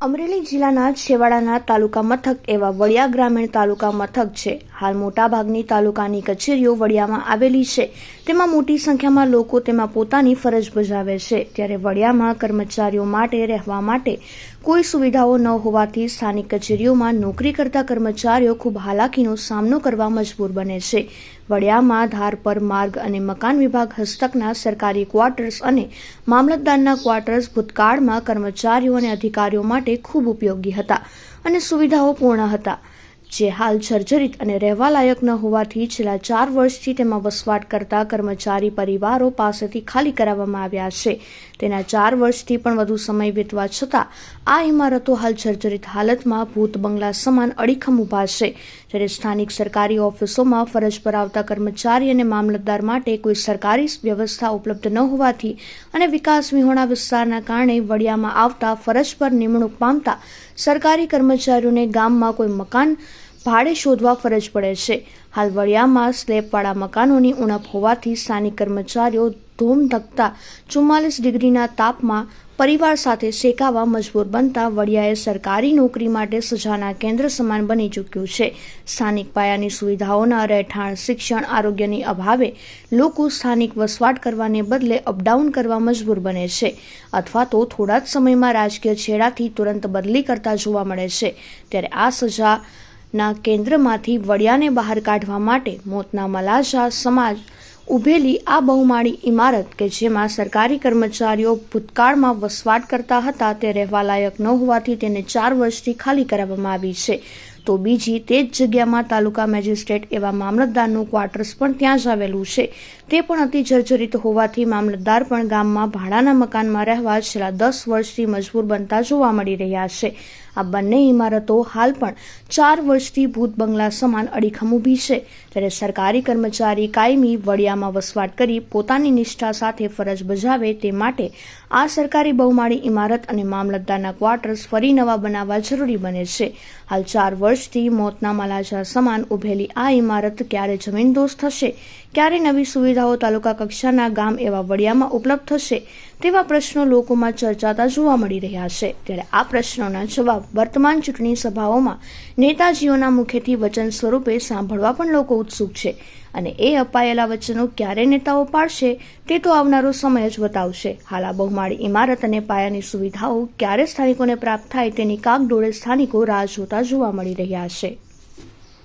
અમરેલી જિલ્લાના છેવાડાના તાલુકા મથક એવા વડિયા ગ્રામીણ તાલુકા મથક છે. હાલ મોટાભાગની તાલુકાની કચેરીઓ વડિયામાં આવેલી છે. તેમાં મોટી સંખ્યામાં લોકો તેમાં પોતાની ફરજ બજાવે છે. ત્યારે વડિયામાં કર્મચારીઓ માટે રહેવા માટે કોઈ સુવિધાઓ ન હોવાથી સ્થાનિક કચેરીઓમાં નોકરી કરતા કર્મચારીઓ ખૂબ હાલાકીનો સામનો કરવા મજબૂર બને છે. વડિયામાં ધાર પર માર્ગ અને મકાન વિભાગ હસ્તકના સરકારી ક્વાર્ટર્સ અને મામલતદારના ક્વાર્ટર્સ ભૂતકાળમાં કર્મચારીઓ અને અધિકારીઓ માટે ખૂબ ઉપયોગી હતા અને સુવિધાઓ પૂર્ણ હતા. જે હાલ જર્જરિત અને રહેવા લાયક ન હોવાથી છેલ્લા ચાર વર્ષથી તેમાં વસવાટ કરતા કર્મચારી પરિવારો પાસેથી ખાલી કરાવવામાં આવ્યા છે. તેના ચાર વર્ષથી પણ વધુ સમય વીતવા છતાં આ ઇમારતો હાલ જર્જરિત હાલતમાં ભૂત બંગલા સમાન અડીખમ ઊભા છે. જ્યારે સ્થાનિક સરકારી ઓફિસોમાં ફરજ પર આવતા કર્મચારી અને મામલતદાર માટે કોઈ સરકારી વ્યવસ્થા ઉપલબ્ધ ન હોવાથી અને વિકાસ વિહોણા વિસ્તારના કારણે વડિયામાં આવતા ફરજ પર નિમણૂક પામતા સરકારી કર્મચારીઓને ગામમાં કોઈ મકાન ભાડે શોધવા ફરજ પડે છે. હાલ વડિયામાં સ્લેબવાળા મકાનોની ઉણપ હોવાથી સ્થાનિક કર્મચારીઓ ધૂમ ધકતા ચુમ્માલીસ ડિગ્રીના તાપમાં પરિવાર સાથે શેકાવા મજબૂર બનતા વડિયાએ સરકારી નોકરી માટે સજાના કેન્દ્ર સમાન બની ચૂક્યું છે. સ્થાનિક પાયાની સુવિધાઓના રહેઠાણ, શિક્ષણ, આરોગ્યની અભાવે લોકો સ્થાનિક વસવાટ કરવાને બદલે અપડાઉન કરવા મજબૂર બને છે. અથવા તો થોડા જ સમયમાં રાજકીય છેડાથી તુરંત બદલી કરતા જોવા મળે છે. ત્યારે આ સજા ના કેન્દ્રમાંથી વડિયાને બહાર કાઢવા માટે મોતના મલાશા સમાજ ઉભેલી આ બહુમાળી ઇમારત કે જેમાં સરકારી કર્મચારીઓ ભૂતકાળમાં વસવાટ કરતા હતા તે રહેવા લાયક ન હોવાથી તેને ચાર વર્ષથી ખાલી કરાવવામાં આવી છે. તો બીજી તે જ જગ્યામાં તાલુકા મેજિસ્ટ્રેટ એવા મામલતદારનું ક્વાર્ટર્સ પણ ત્યાં જ આવેલું છે. તે પણ અતિ જર્જરિત હોવાથી મામલતદાર પણ ગામમાં ભાડાના મકાનમાં રહેવા છેલ્લા દસ વર્ષથી મજબૂર બનતા જોવા મળી રહ્યા છે. આ બંને ઇમારતો હાલ પણ ચાર વર્ષથી ભૂત બંગલા સમાન અડીખમ ઊભી છે. ત્યારે સરકારી કર્મચારી કાયમી વડિયામાં વસવાટ કરી પોતાની નિષ્ઠા સાથે ફરજ બજાવે તે માટે આ સરકારી બહુમાળી ઇમારત અને મામલતદારના ક્વાર્ટર્સ ફરી નવા બનાવવા જરૂરી બને છે. હાલ ચાર વર્ષથી મોતના મલાજા સમાન ઉભેલી આ ઇમારત ક્યારે જમીનદોસ્ત થશે? ક્યારે નવી સુવિધાઓ તાલુકા કક્ષાના ગામ એવા વડિયામાં ઉપલબ્ધ થશે? તેવા પ્રશ્નો લોકોમાં ચર્ચાતા જોવા મળી રહ્યા છે. ત્યારે આ પ્રશ્નોના જવાબ વર્તમાન ચૂંટણી સભાઓમાં નેતાજીઓના મુખેથી વચન સ્વરૂપે સાંભળવા પણ લોકો ઉત્સુક છે અને એ અપાયેલા વચનો ક્યારે નેતાઓ પાડશે તે તો આવનારો સમય જ બતાવશે. હાલ આ બહુમાળી ઇમારત અને પાયાની સુવિધાઓ ક્યારે સ્થાનિકોને પ્રાપ્ત થાય તેની કાગડોળે સ્થાનિકો રાહ જોતા જોવા મળી રહ્યા છે.